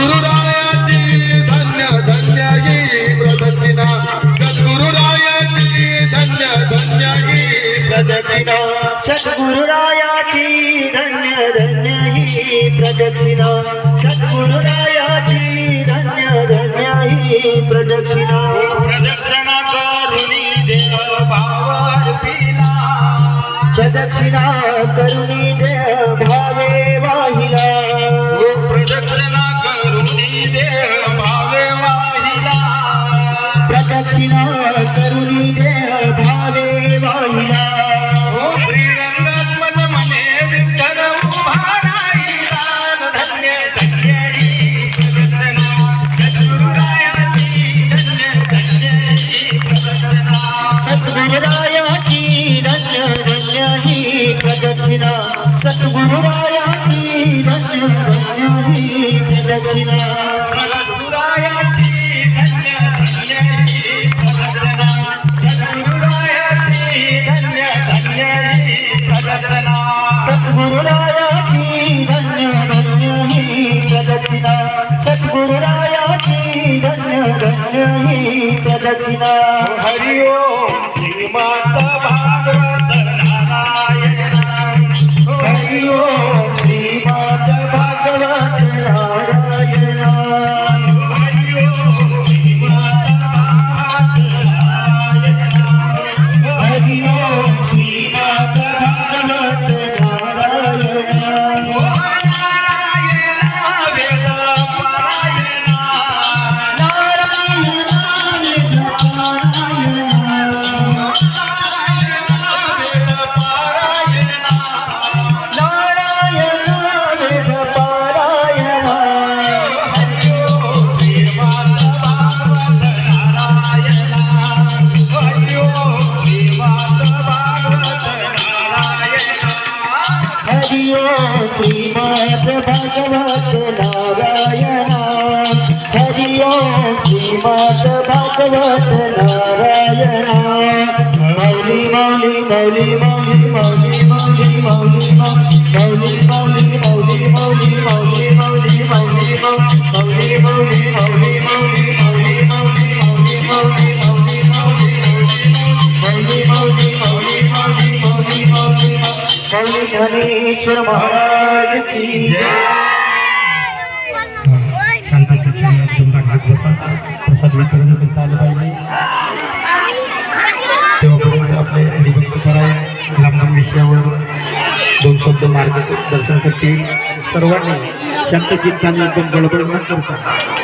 सद्गुरुरायाची धन्य धन्य ही प्रदक्षिणा। सद्गुरुरायाची धन्य धन्य ही प्रदक्षिणा। सद्गुरुरायाची धन्य धन्य ही प्रदक्षिणा। सद्गुरुरायाची धन्य धन्य ही प्रदक्षिणा। प्रदक्षिणा करुणी देव भावार्पिला प्रदक्षिणा करुणी देव भावे वाहिला। प्रदक्षिणा करुणी देह भावे वाहिला। सद्गुरुरायाची धन्य धन्य ही प्रदक्षिणा। सद्गुरुरायाची धन्य धन्य ही प्रदक्षिणा। सद्गुरायाची प्रदक्षिणा। सतगुरु राया की धन्य धन्य ही प्रदक्षिणा हरिओम माता भागवत नारायण। श्री माता भागवत नारायण। हरिओम श्री माता भागवत नारायण। हरि ओम श्रीमद भगवत नारायण हरि ओम श्रीमद भगवत नारायण मौली मौली मौली मौली मौली मौली मौली मौली मौली मौली मौली मौली मौली मौली धनेश्वर महाराज की शांततेने तुमचा घाट बसा प्रसाद वितरण करता आलं पाहिजे तेव्हापर्यंत आपले हरिभक्त परायण लांबून विषयावर दोन शब्द मार्गदर्शन करतील सर्वांनी शांत चित्ताने एकदम गडबड न करता